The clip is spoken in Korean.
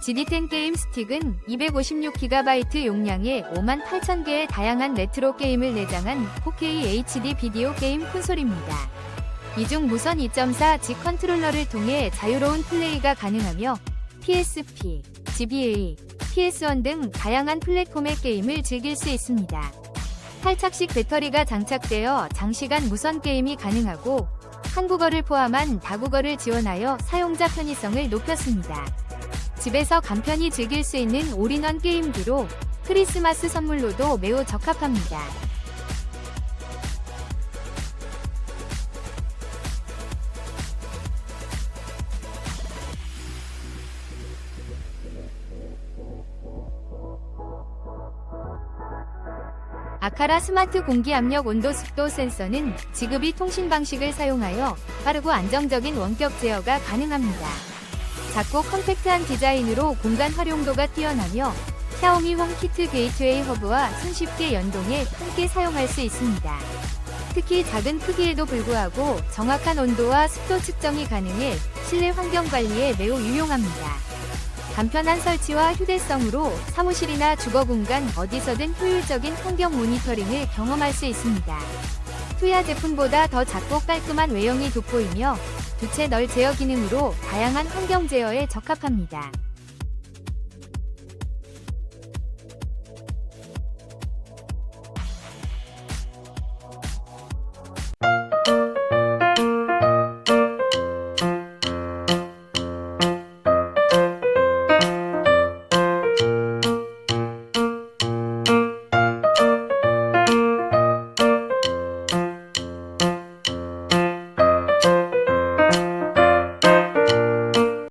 GD10 게임 스틱은 256GB 용량의 58,000개의 다양한 레트로 게임을 내장한 4K HD 비디오 게임 콘솔입니다. 이중 무선 2.4G 컨트롤러를 통해 자유로운 플레이가 가능하며 PSP, GBA, PS1 등 다양한 플랫폼의 게임을 즐길 수 있습니다. 탈착식 배터리가 장착되어 장시간 무선 게임이 가능하고 한국어를 포함한 다국어를 지원하여 사용자 편의성을 높였습니다. 집에서 간편히 즐길 수 있는 올인원 게임기로 크리스마스 선물로도 매우 적합합니다. 아카라 스마트 공기 압력 온도 습도 센서는 지급이 통신 방식을 사용하여 빠르고 안정적인 원격 제어가 가능합니다. 작고 컴팩트한 디자인으로 공간 활용도가 뛰어나며 샤오미 홈키트 게이트웨이 허브와 손쉽게 연동해 함께 사용할 수 있습니다. 특히 작은 크기에도 불구하고 정확한 온도와 습도 측정이 가능해 실내 환경 관리에 매우 유용합니다. 간편한 설치와 휴대성으로 사무실이나 주거 공간 어디서든 효율적인 환경 모니터링을 경험할 수 있습니다. 투야 제품보다 더 작고 깔끔한 외형이 돋보이며 두채 널 제어 기능으로 다양한 환경 제어에 적합합니다.